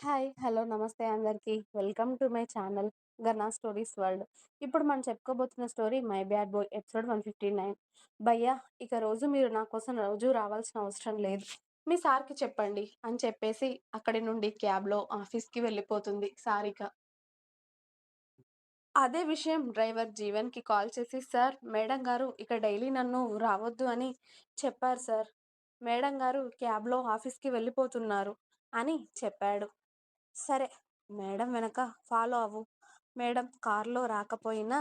Hi! Hello! నమస్తే అందరికీ. Welcome to my channel 'Gana stories world'. ఇప్పుడు మనం చెప్పుకోబోతున్న story 'my bad boy' episode 159. భయ్యా! ఇక రోజు మీరు నా కోసం రోజు రావాల్సిన అవసరం లేదు. మీ సార్‌కి చెప్పండి అని చెప్పేసి అక్కడి నుండి క్యాబ్‌లో ఆఫీస్‌కి వెళ్ళిపోతుంది సారిక. అదే విషయం డ్రైవర్ జీవన్‌కి కాల్ చేసి సార్ మేడం గారు ఇక డైలీ నన్ను రావద్దు అని చెప్పారు సార్. మేడం గారు క్యాబ్‌లో ఆఫీస్‌కి వెళ్ళిపోతున్నారు అని చెప్పాడు. సరే మేడం వెనక ఫాలో అవ్వు. మేడం కార్‌లో రాకపోయినా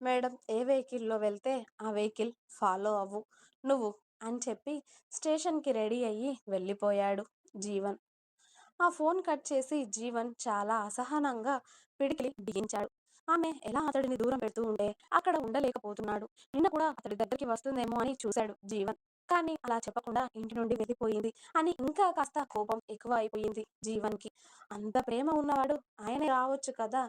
మేడం ఏ వెహికల్‌లో వెళ్తే ఆ వెహికల్ ఫాలో అవ్వు నువ్వు అని చెప్పి స్టేషన్‌కి రెడీ అయ్యి వెళ్ళిపోయాడు జీవన్. ఆ ఫోన్ కట్ చేసి జీవన్ చాలా అసహనంగా పిడికిలి బిగించాడు. ఆమె ఎలా అతడిని దూరం పెడుతూ ఉంటే అక్కడ ఉండలేకపోతున్నాడు. నిన్న కూడా అతడి దగ్గరికి వస్తుందేమో అని చూశాడు జీవన్. కానీ అలా చెప్పకుండా ఇంటి నుండి వెళ్ళిపోయింది అని ఇంకా కాస్త కోపం ఎక్కువ అయిపోయింది జీవన్‌కి. అంత ప్రేమ ఉన్నవాడు ఆయనే రావచ్చు కదా!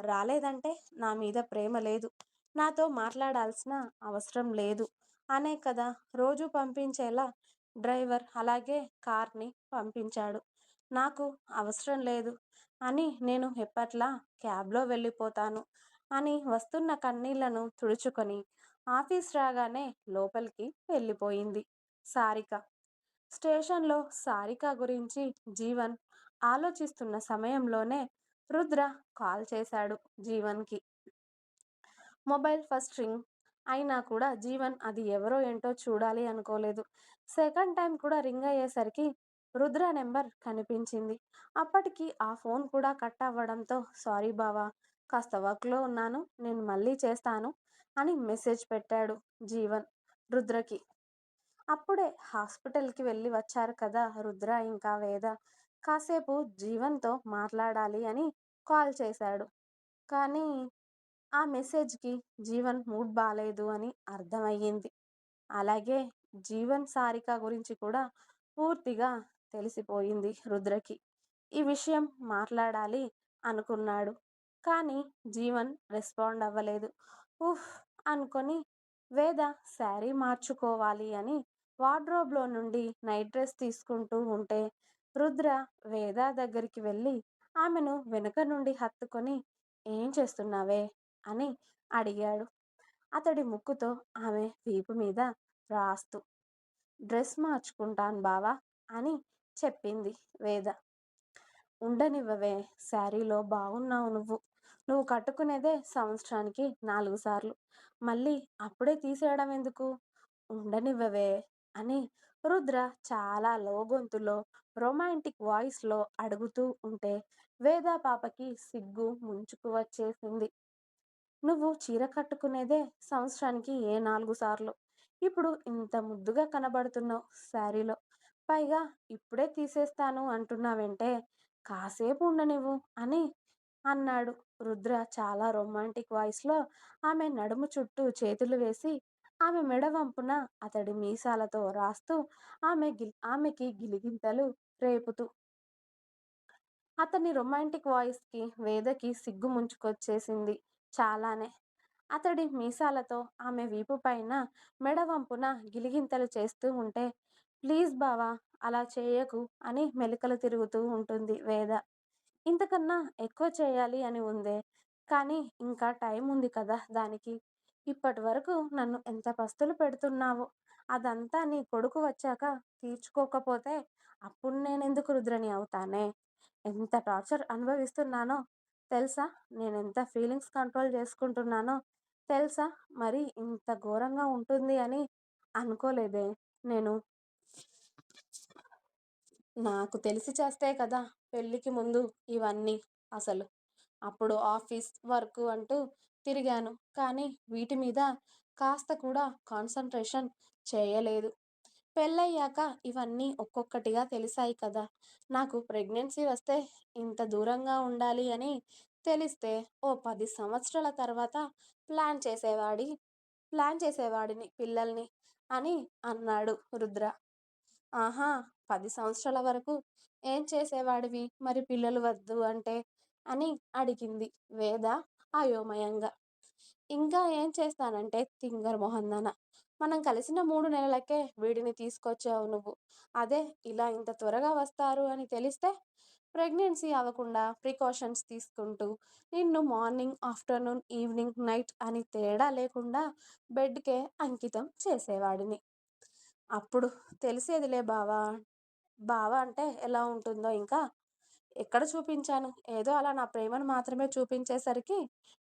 రాలేదంటే నా మీద ప్రేమ లేదు. నాతో మాట్లాడాల్సిన అవసరం లేదు అనే కదా రోజు పంపించేలా డ్రైవర్ అలాగే కార్‌ని పంపించాడు. నాకు అవసరం లేదు అని నేను ఎప్పట్లా క్యాబ్‌లో వెళ్ళిపోతాను అని వస్తున్న కన్నీళ్ళను తుడుచుకొని ఆఫీస్ రాగానే లోపలికి వెళ్ళిపోయింది సారిక. స్టేషన్‌లో సారిక గురించి జీవన్ ఆలోచిస్తున్న సమయంలోనే రుద్ర కాల్ చేశాడు జీవన్‌కి. మొబైల్ ఫస్ట్ రింగ్ అయినా కూడా జీవన్ అది ఎవరో ఏంటో చూడాలి అనుకోలేదు. సెకండ్ టైం కూడా రింగ్ అయ్యేసరికి రుద్ర నెంబర్ కనిపించింది. అప్పటికి ఆ ఫోన్ కూడా కట్ అవ్వడంతో సారీ బావా! కాస్త వర్క్‌లో ఉన్నాను. నేను మళ్ళీ చేస్తాను అని మెసేజ్ పెట్టాడు జీవన్ రుద్రకి. అప్పుడే హాస్పిటల్‌కి వెళ్ళి వచ్చారు కదా రుద్ర ఇంకా వేద. కాసేపు జీవన్‌తో మాట్లాడాలి అని కాల్ చేశాడు. కానీ ఆ మెసేజ్‌కి జీవన్ మూడ్ బాగాలేదు అని అర్థమయ్యింది. అలాగే జీవన్ సారిక గురించి కూడా పూర్తిగా తెలిసిపోయింది రుద్రకి. ఈ విషయం మాట్లాడాలి అనుకున్నాడు. కానీ జీవన్ రెస్పాండ్ అవ్వలేదు. ఉఫ్ అనుకొని వేద శారీ మార్చుకోవాలి అని వార్డ్రోబ్‌లో నుండి నైట్ డ్రెస్ తీసుకుంటూ ఉంటే రుద్ర వేద దగ్గరికి వెళ్ళి ఆమెను వెనుక నుండి హత్తుకొని ఏం చేస్తున్నావే? అని అడిగాడు. అతడి ముక్కుతో ఆమె వీపు మీద రాస్తూ. డ్రెస్ మార్చుకుంటాను బావా అని చెప్పింది వేద. ఉండనివ్వవే శారీలో బాగున్నావు నువ్వు. నువ్వు కట్టుకునేదే సంవత్సరానికి నాలుగు సార్లు. మళ్ళీ అప్పుడే తీసేయడం ఎందుకు? ఉండనివ్వవే అని రుద్ర చాలా లో గొంతులో రొమాంటిక్ వాయిస్‌లో అడుగుతూ ఉంటే వేదా పాపకి సిగ్గు ముంచుకు వచ్చేసింది. నువ్వు చీర కట్టుకునేదే సంవత్సరానికి ఏ నాలుగు సార్లు ఇప్పుడు ఇంత ముద్దుగా కనబడుతున్నావు శారీలో. పైగా ఇప్పుడే తీసేస్తాను అంటున్నావంటే కాసేపు ఉండనివ్వు అని అన్నాడు రుద్ర చాలా రొమాంటిక్ వాయిస్‌లో ఆమె నడుము చుట్టూ చేతులు వేసి ఆమె మెడ వంపున అతడి మీసాలతో రాస్తూ ఆమె గిల్ ఆమెకి గిలిగింతలు రేపుతూ. అతని రొమాంటిక్ వాయిస్‌కి వేదకి సిగ్గు ముంచుకొచ్చేసింది చాలానే. అతడి మీసాలతో ఆమె వీపు పైన మెడ వంపున గిలిగింతలు చేస్తూ ఉంటే ప్లీజ్ బావా! అలా చేయకు అని మెలికలు తిరుగుతూ ఉంటుంది వేద. ఇంతకన్నా ఎక్కువ చేయాలి అని ఉందే. కానీ ఇంకా టైం ఉంది కదా దానికి. ఇప్పటివరకు నన్ను ఎంత పస్తులు పెడుతున్నావో అదంతా నీ కొడుకు వచ్చాక తీర్చుకోకపోతే అప్పుడు నేనెందుకు రుద్రని అవుతానే? ఎంత టార్చర్ అనుభవిస్తున్నానో తెలుసా? నేను ఎంత ఫీలింగ్స్ కంట్రోల్ చేసుకుంటున్నానో తెలుసా? మరి ఇంత ఘోరంగా ఉంటుంది అని అనుకోలేదే నేను. నాకు తెలిసి చేస్తే కదా పెళ్ళికి ముందు ఇవన్నీ అసలు. అప్పుడు ఆఫీస్, వర్క్ అంటూ తిరిగాను. కానీ వీటి మీద కాస్త కూడా కాన్సన్ట్రేషన్ చేయలేదు. పెళ్ళయ్యాక ఇవన్నీ ఒక్కొక్కటిగా తెలిసాయి కదా! నాకు ప్రెగ్నెన్సీ వస్తే ఇంత దూరంగా ఉండాలి అని తెలిస్తే ఓ పది సంవత్సరాల తర్వాత ప్లాన్ చేసేవాడి ప్లాన్ చేసేవాడిని పిల్లల్ని అని అన్నాడు రుద్ర. ఆహా! పది సంవత్సరాల వరకు ఏం చేసేవాడివి మరి పిల్లలు వద్దు అంటే? అని అడిగింది వేద అయోమయంగా. ఇంకా ఏం చేస్తానంటే తింగర్ మొహందన మనం కలిసిన మూడు నెలలకే వీడిని తీసుకొచ్చావు నువ్వు. అదే ఇలా ఇంత త్వరగా వస్తారు అని తెలిస్తే ప్రెగ్నెన్సీ అవ్వకుండా ప్రికాషన్స్ తీసుకుంటూ నిన్ను మార్నింగ్ ఆఫ్టర్నూన్ ఈవినింగ్ నైట్ అని తేడా లేకుండా బెడ్కే అంకితం చేసేవాడిని అప్పుడు తెలిసేదిలే బావా బావ అంటే ఎలా ఉంటుందో ఇంకా ఎక్కడ చూపించాను? ఏదో అలా నా ప్రేమను మాత్రమే చూపించేసరికి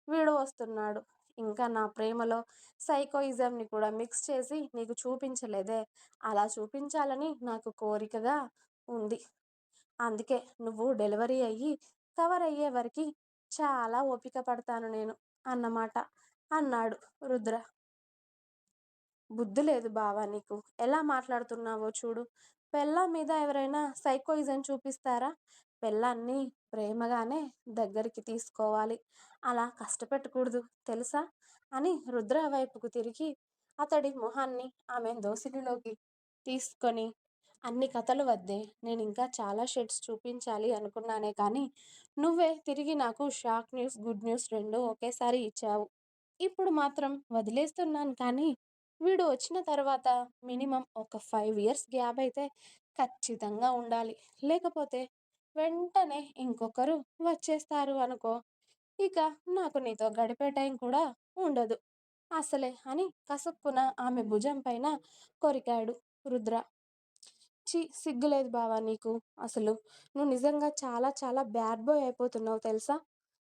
వీడు వస్తున్నాడు. ఇంకా నా ప్రేమలో సైకోయిజంని కూడా మిక్స్ చేసి నీకు చూపించలేదే. అలా చూపించాలని నాకు కోరికగా ఉంది. అందుకే నువ్వు డెలివరీ అయ్యి కవర్ అయ్యే వరకు చాలా ఓపిక పడతాను నేను అన్నమాట అన్నాడు రుద్ర. బుద్ధి లేదు బావా నీకు. ఎలా మాట్లాడుతున్నావో చూడు. పెళ్ళాం మీద ఎవరైనా సైకోయిజం చూపిస్తారా? పెళ్ళాన్ని ప్రేమగానే దగ్గరికి తీసుకోవాలి. అలా కష్టపెట్టకూడదు తెలుసా? అని రుద్ర వైపుకు తిరిగి అతడి మొహాన్ని ఆమె దోసిలిలోకి తీసుకొని అన్ని కథలు వద్దే నేను ఇంకా చాలా షెడ్స్ చూపించాలి అనుకున్నానే కానీ నువ్వే తిరిగి నాకు షాక్ న్యూస్ గుడ్ న్యూస్ రెండు ఒకేసారి ఇచ్చావు. ఇప్పుడు మాత్రం వదిలేస్తున్నాను కానీ వీడు వచ్చిన తర్వాత మినిమం ఒక ఫైవ్ ఇయర్స్ గ్యాప్ అయితే ఖచ్చితంగా ఉండాలి. లేకపోతే వెంటనే ఇంకొకరు వచ్చేస్తారు అనుకో ఇక నాకు నీతో గడిపే టైం కూడా ఉండదు. అసలే అని కసుక్కున ఆమె భుజం పైన కొరికాడు రుద్ర. చి సిగ్గులేదు బావా నీకు. అసలు నువ్వు నిజంగా చాలా చాలా బ్యాడ్ బాయ్ అయిపోతున్నావు తెలుసా?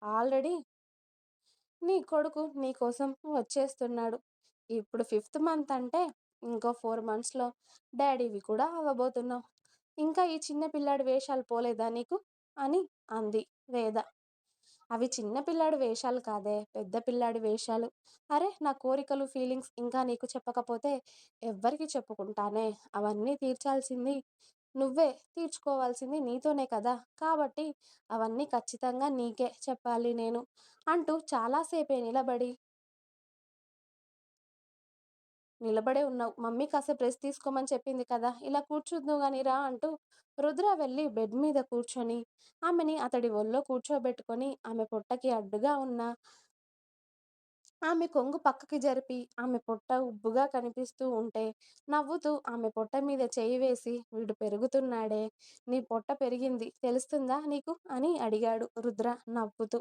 ఆల్రెడీ నీ కొడుకు నీ కోసం వచ్చేస్తున్నాడు. ఇప్పుడు ఫిఫ్త్ మంత్ అంటే ఇంకో ఫోర్ మంత్స్లో డాడీవి కూడా అవ్వబోతున్నావు. ఇంకా ఈ చిన్న పిల్లాడి వేషాలు పోలేదా నీకు? అని అంది వేద. అవి చిన్న పిల్లాడి వేషాలు కాదే పెద్ద పిల్లాడి వేషాలు. అరే నా కోరికలు ఫీలింగ్స్ ఇంకా నీకు చెప్పకపోతే ఎవ్వరికి చెప్పుకుంటానే. అవన్నీ తీర్చాల్సింది నువ్వే తీర్చుకోవాల్సింది నీతోనే కదా. కాబట్టి అవన్నీ ఖచ్చితంగా నీకే చెప్పాలి నేను అంటూ చాలాసేపే నిలబడి నిలబడే ఉన్నావు. మమ్మీ కాసేపు రెస్ట్ తీసుకోమని చెప్పింది కదా! ఇలా కూర్చుందు గాని రా అంటూ రుద్ర వెళ్ళి బెడ్ మీద కూర్చొని ఆమెని అతడి ఒళ్ళో కూర్చోబెట్టుకొని ఆమె పొట్టకి అడ్డుగా ఉన్న ఆమె కొంగు పక్కకి జరిపి ఆమె పొట్ట ఉబ్బుగా కనిపిస్తూ ఉంటే నవ్వుతూ ఆమె పొట్ట మీద చేయి వేసి వీడు పెరుగుతున్నాడే నీ పొట్ట పెరిగింది తెలుస్తుందా నీకు? అని అడిగాడు రుద్ర నవ్వుతూ.